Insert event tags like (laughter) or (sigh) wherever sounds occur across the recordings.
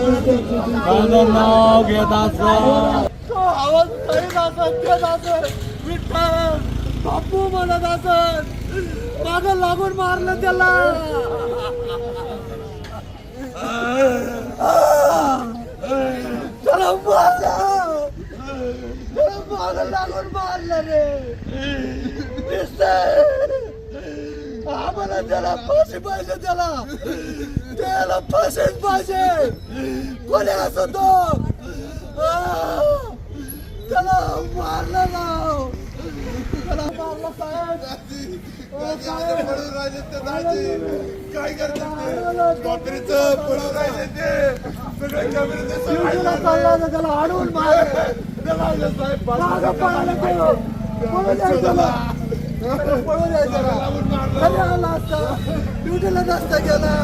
माझं नाव घेत असं आवाज करीत असत देत असत विठ्ठल बापू म्हणत असत माग लागून मारलं त्याला. त्याला त्याला माग लागून मारलं रे. आम्हाला त्याला फाशी पाहिजे त्याला. त्याला फाशीच पाहिजे. कोणी असो तो! त्याला मारलं ना. त्याला मारलं साहेब. साहेब. काय करतात पळून राहिले ते. सगळे कॅमेरे (laughs) ते सगळे ड्युटीला चालला होता, त्याला अडवून मारलं. साहेब पळाला तो. पळून जायचं त्याला. पळून जायचं त्याला. आला असता. ड्युटीला नसता गेला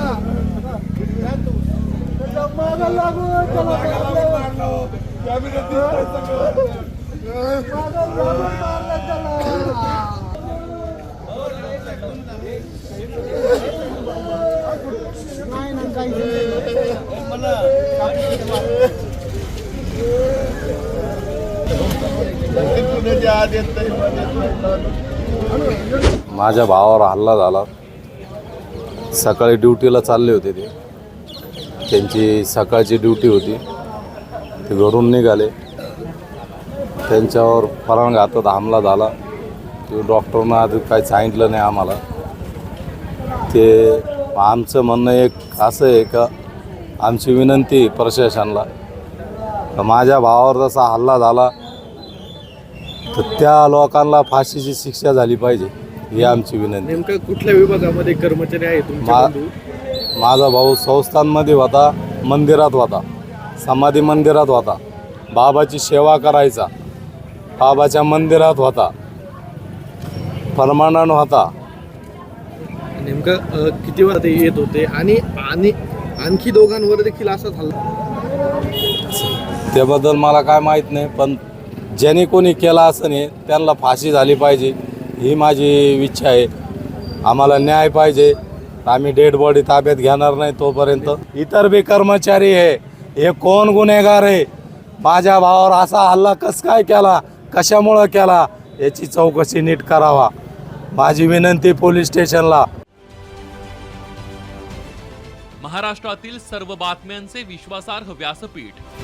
लागून त्याला लागून त्याला नाही ना काही पुण्याच्या आत येत नाही माझ्या भावावर हल्ला झाला. सकाळी ड्युटीला चालले होते ते. त्यांची सकाळची ड्युटी होती. ते घरून निघाले. त्यांच्यावर फरांघातात हमला झाला. ते डॉक्टरनं आधी काही सांगितलं नाही आम्हाला. ते आमचं म्हणणं एक असं आहे का आमची विनंती प्रशासनाला तर माझ्या भावावर जसा हल्ला झाला तर त्या लोकांना फाशीची शिक्षा झाली पाहिजे. ही आमची विनंती. नेमकं कुठल्या विभागामध्ये कर्मचारी आहे मा- बंधू? माझा भाऊ संस्थांमध्ये होता मंदिरात होता समाधी मंदिरात होता. बाबाची सेवा करायचा. बाबाच्या मंदिरात होता. परमानंद होता. नेमकं अ, किती वेळा ते येत होते? आणि आणि आणखी दोघांवर देखील असा झाला? त्याबद्दल मला काय माहीत नाही पण ज्याने कोणी केला असं नाही त्यांना फाशी झाली पाहिजे. ही माझी इच्छा आहे. आम्हाला न्याय पाहिजे. आम्ही डेड बॉडी ताब्यात घेणार नाही तोपर्यंत. इतर बी कर्मचारी आहे हे कोण गुन्हेगार आहे? माझ्या भावावर असा हल्ला कस काय केला? कशामुळं केला? याची चौकशी नीट करावा. माझी विनंती पोलीस स्टेशनला. महाराष्ट्रातील सर्व बातम्यांचे विश्वासार्ह व्यासपीठ.